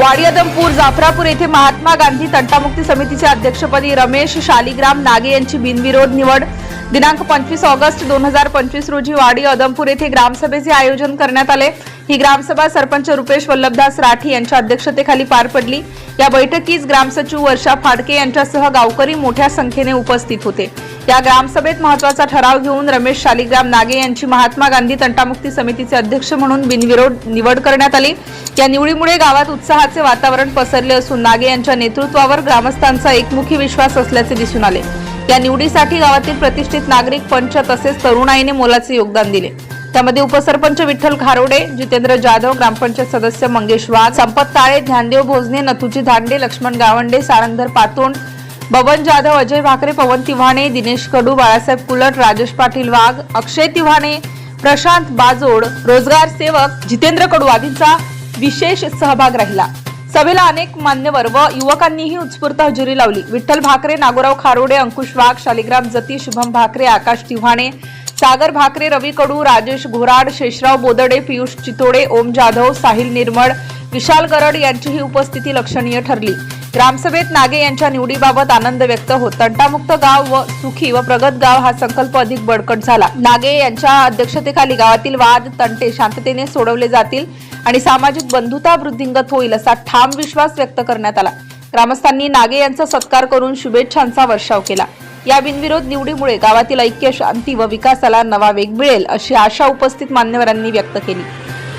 वाडी अदमपूर जाफरापूर येथे महात्मा गांधी तंटामुक्ती समितीचे अध्यक्षपदी रमेश शालिग्राम नागे यांची बिनविरोध निवड. दिनांक पंचवीस ऑगस्ट दोन हजार पंचवीस रोजी वाडी अदमपूर येथे ग्रामसभेचे आयोजन करण्यात आले. ही ग्रामसभा सरपंच रुपेश वल्लभदास राठी यांच्या अध्यक्षतेखाली पार पडली. या बैठकीस ग्रामसचिव वर्षा फाडके यांच्यासह गावकरी मोठ्या संख्येने उपस्थित होते. या ग्रामसभेत महत्त्वाचा ठराव घेऊन रमेश शालिग्राम नागे यांची महात्मा गांधी तंटामुक्ती समितीचे अध्यक्ष म्हणून बिनविरोध निवड करण्यात आली. या निवडीमुळे गावात उत्साहाचे वातावरण पसरले असून नागे यांच्या नेतृत्वावर ग्रामस्थांचा एकमुखी विश्वास असल्याचे दिसून आले. या निवडीसाठी गावातील प्रतिष्ठित नागरिक पंच तसेच तरुणाईने मोलाचे योगदान दिले. त्यामध्ये उपसरपंच विठ्ठल खारोडे जितेंद्र जाधव ग्रामपंचायत सदस्य मंगेश वाघ संपत ताळे ज्ञानदेव भोजने नथुजी धांडे लक्ष्मण गावंडे सारंधर पातोंड बबन जाधव अजय भाकरे पवन तिव्हाणे दिनेश कडू बाळासाहेब कुलट राजेश पाटील वाघ अक्षय तिव्हाणे प्रशांत बाजोड रोजगार सेवक जितेंद्र कडू आदींचा विशेष सहभाग राहिला. सभेला अनेक मान्यवर व युवकांनीही उत्स्फूर्त हजेरी लावली. विठ्ठल भाकरे नागोराव खारोडे अंकुश वाघ शालिग्राम जती शुभम भाकरे आकाश तिव्हाणे सागर भाकरे रवी कडू राजेश घोराड शेषराव बोदडे पियुष चितोडे ओम जाधव साहिल निर्मळ विशाल गरड यांचीही उपस्थिती लक्षणीय ठरली. ग्रामसभेत नागे यांच्या निवडीबाबत आनंद व्यक्त होत. तंटामुक्त गाव व सुखी व प्रगत गाव हा संकल्प अधिक बळकट झाला. नागे यांच्या अध्यक्षतेखाली गावातील वाद तंटे शांततेने सोडवले जातील आणि सामाजिक बंधुता वृद्धिंगत होईल असा ठाम विश्वास व्यक्त करण्यात आला. ग्रामस्थांनी नागे यांचा सत्कार करून शुभेच्छांचा वर्षाव केला. या बिनविरोध निवडीमुळे गावातील ऐक्य शांती व विकासाला नवा वेग मिळेल अशी आशा उपस्थित मान्यवरांनी व्यक्त केली.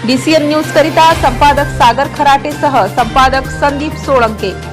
डीसीएन न्यूज करिता संपादक सागर खराटेसह संपादक संदीप सोळंके.